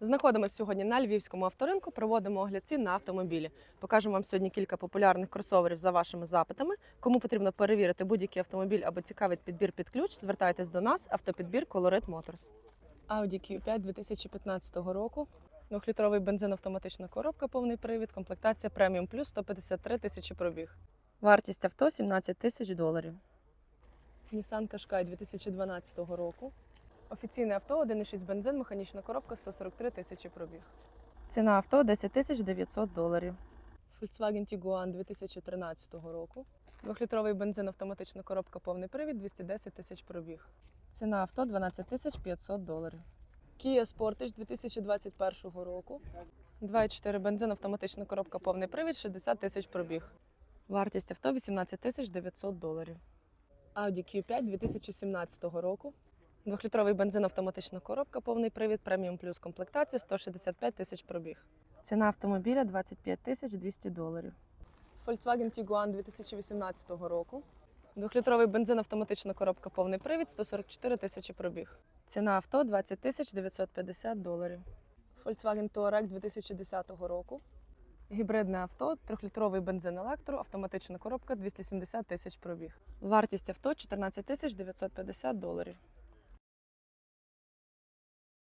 Знаходимося сьогодні на львівському авторинку. Проводимо огляд цін на автомобілі. Покажемо вам сьогодні кілька популярних кросоверів за вашими запитами. Кому потрібно перевірити будь-який автомобіль або цікавить підбір під ключ, звертайтесь до нас. Автопідбір Colorit Motors. Audi Q5 2015 року. Двохлітровий бензин, автоматична коробка, повний привід, комплектація преміум плюс 153 тисячі пробіг. Вартість авто 17 тисяч доларів. Nissan Qashqai 2012 року. Офіційне авто 1,6 бензин, механічна коробка 143 тисячі пробіг. Ціна авто 10 тисяч 900 доларів. Volkswagen Tiguan 2013 року. Двохлітровий бензин, автоматична коробка, повний привід 210 тисяч пробіг. Ціна авто 12 тисяч 500 доларів. Kia Sportage 2021 року. 2,4 бензин, автоматична коробка, повний привід 60 тисяч пробіг. Вартість авто 18 тисяч 900 доларів. Audi Q5 2017 року. Двохлітровий бензин, автоматична коробка, повний привід, преміум плюс комплектація 165 тисяч пробіг. Ціна автомобіля 25 тисяч 200 доларів. Volkswagen Tiguan 2018 року. Двохлітровий бензин, автоматична коробка, повний привід 144 тисячі пробіг. Ціна авто 20 тисяч 950 доларів. Volkswagen Touareg 2010 року. Гібридне авто, трьохлітровий бензин електро, автоматична коробка 270 тисяч пробіг. Вартість авто 14 тисяч 950 доларів.